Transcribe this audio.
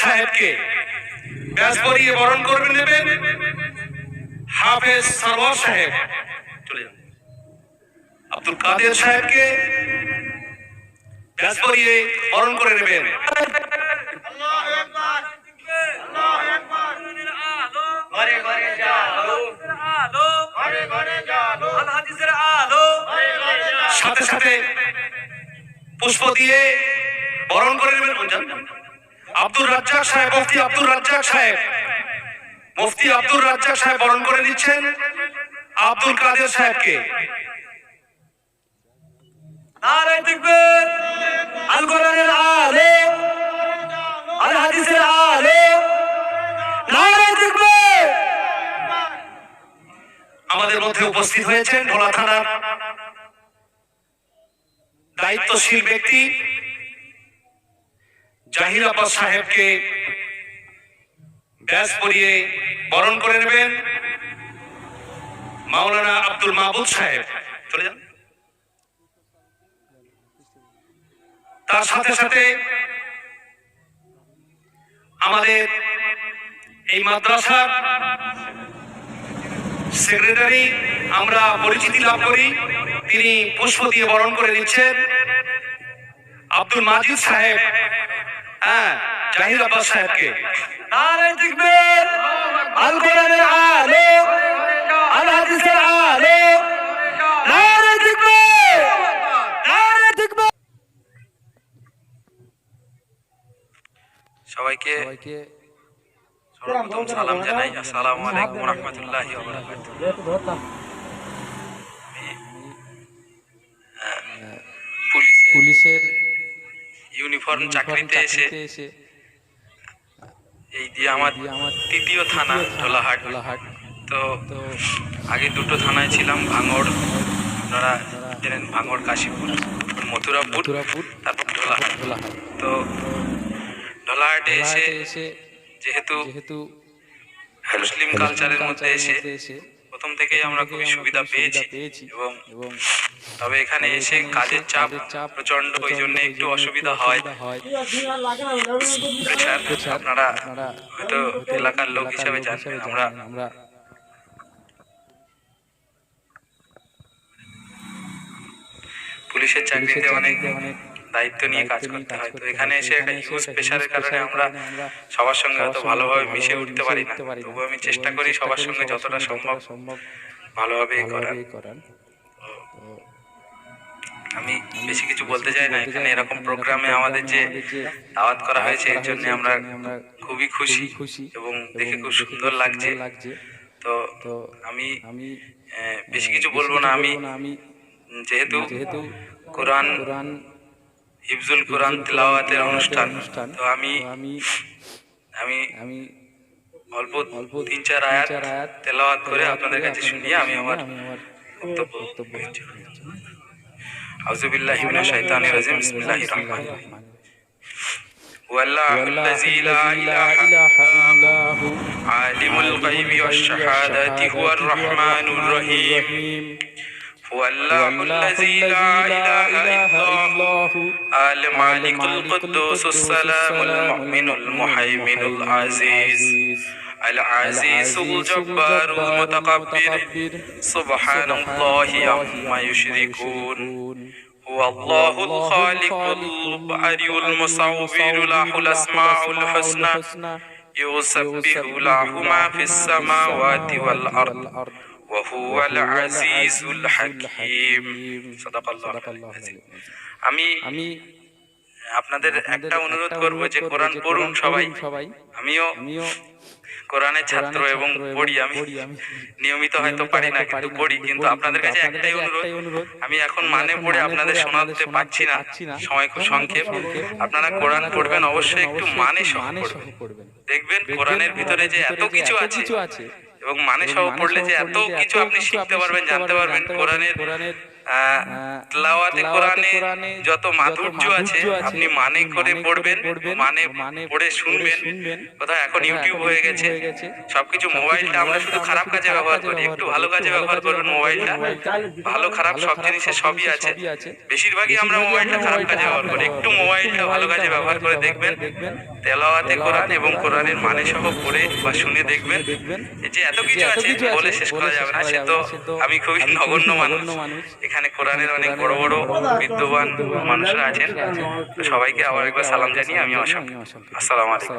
সাহেবকে ব্যাস পরিয়ে বরণ নেবেন। হাফেজ সরওয়ার সাহেব চলে যান। আব্দুল কাদের সাহেবকে ব্যাস পরিয়ে বরণ করে নেবেন। ঘরে ঘরে জালো। ঘরে ঘরে জালো। সাথে সাথে পুষ্প দিয়ে বরণ করে নেবেন। আব্দুর রাজ্জাক সাহেব মুফতি আব্দুর রাজ্জাক সাহেব। মুফতি আব্দুর রাজ্জাক সাহেব বরণ করে আব্দুল কাদের সাহেবকে। নারায় দেখবেন আল কোরআনের আলেম আল হাদিসের আলেম। নারায় দেখবেন আমাদের মধ্যে উপস্থিত হয়েছেন ভোলা থানার দায়িত্বশীল ব্যক্তি জাহির আব্বাস সাহেবকে ব্যাস পরিয়ে বরণ করে নেবেন। মাওলানা আব্দুল মাহবুব সাহেব, চলে যান। তার সাথে সাথে আমাদের এই মাদ্রাসার সেক্রেটারি আমরা পরিচিতি লাভ করি, তিনি পুষ্প দিয়ে বরণ করে নিচ্ছেন। আব্দুল মাজিদ সাহেব জাহির আব্বাস সাহেবকে। নারায় দেখবেন আল কোরআনের আলেম আল হাদিসের আলেম নারায় দেখবেন নারায় দেখবেন সবাইকে সর্বপ্রথম সালাম জানাই। আসসালামু আলাইকুম রহমতুল্লাহি পুলিশ পুলিশের ইউনিফর্ম চাকরিতে এসে এসে এই দিয়ে আমার তৃতীয় থানা ঢোলাহাট। তো আগে দুটো থানায় ছিলাম ভাঙড় আপনারা জানেন ভাঙড় কাশীপুর মথুরাপুর তারপর ঢোলাহাট। তো ঢোলাহাটে এসে যেহেতু যেহেতু মুসলিম কালচারের মধ্যে এসে প্রথম থেকেই আমরা খুবই সুবিধা পেয়েছি পেয়েছি এবং এবং তবে এখানে এসে কাজের চাপ প্রচণ্ড ওই জন্য একটু অসুবিধা হয়। আপনারা হয়তো এলাকার লোক হিসেবে জানবেন আমরা আমরা পুলিশের চাকরিতে অনেক দায়িত্ব নিয়ে কাজ করতে হয়। তো এখানে এসে একটা হিউজ প্রেশারের কারণে আমরা সবার সঙ্গে হয়তো ভালোভাবে মিশে উঠতে পারি না। তবুও আমি চেষ্টা করি সবার সঙ্গে যতটা সম্ভব সম্ভব ভালোভাবে করার। আমি বেশি কিছু বলতে চাই না। এখানে এরকম প্রোগ্রামে আমাদের যে দাওয়াত করা হয়েছে, এর জন্য আমরা খুবই খুশি এবং দেখে খুব সুন্দর লাগছে। তো আমি আমি বেশি কিছু বলব না। আমি যেহেতু কোরআন, হিফজুল কোরআন তেলাওয়াতের অনুষ্ঠান, তো আমি আমি আমি আমি অল্প অল্প তিন চার আয়াত তেলাওয়াত করে আপনাদের কাছে শুনিয়ে আমি আমার আমি আমার বক্তব্য বক্তব্য আউযু বিল্লাহি মিনাশ শাইতানির রাজিম বিসমিল্লাহির রহমানির রহিম والله الذي لا إله إلا هو عالم الغيب والشهادة هو الرحمن الرحيم هو الله الذي لا إله إلا هو المالك القدوس السلام المؤمن المهيمن العزيز العزيز الجبار المتكبر سبحان الله عما يشركون هو الله الخالق البارئ المصور له الأسماء الحسنى يسبح له ما في السماوات والأرض وهو العزيز الحكيم صدق الله العظيم আমি আমি আপনাদের একটা অনুরোধ করব যে কোরআন পড়ুন সবাই সবাই আমিও কোরআনের ছাত্র এবং পড়ি আমি। নিয়মিত হয়তো পারি না কিন্তু পড়ি কিন্তু আপনাদের কাছে একটাই অনুরোধ। আমি এখন মানে পড়ে আপনাদের শোনাতে পারছি না। সময় খুব সংক্ষেপ। আপনারা কোরআন পড়বেন অবশ্যই একটু মানে সহ পড়বেন। পড়বেন। দেখবেন কোরআনের ভিতরে যে এত কিছু আছে এবং মানে সহ পড়লে যে এত কিছু আপনি শিখতে পারবেন জানতে পারবেন কোরআনের তেলাওয়াতে কোরআনে যত মাধুর্য আছে আপনি মানে করে পড়বেন মানে পড়ে শুনবেন। কোথাও এখন ইউটিউব হয়ে গেছে। সবকিছু মোবাইলটা আমরা শুধু খারাপ কাজে ব্যবহার করি একটু ভালো কাজে ব্যবহার করবেন মোবাইলটা ভালো খারাপ সব জিনিসে সবই আছে। বেশিরভাগই আমরা মোবাইলটা খারাপ কাজে ব্যবহার করি। একটু মোবাইলটা ভালো কাজে ব্যবহার করে দেখবেন। তেলাওয়াতে কোরআন এবং কোরআনের মানে সহ পড়ে বা শুনে দেখবেন। এই যে এত কিছু আছে বলে শেষ করা যাবে না। সে তো আমি খুবই নগণ্য মানুষ এখানে কোরআনের অনেক বড় বড় বিদ্যমান মানুষরা আছেন। সবাইকে আবার একবার সালাম জানিয়ে আমি অসংখ্য আসসালামু আলাইকুম।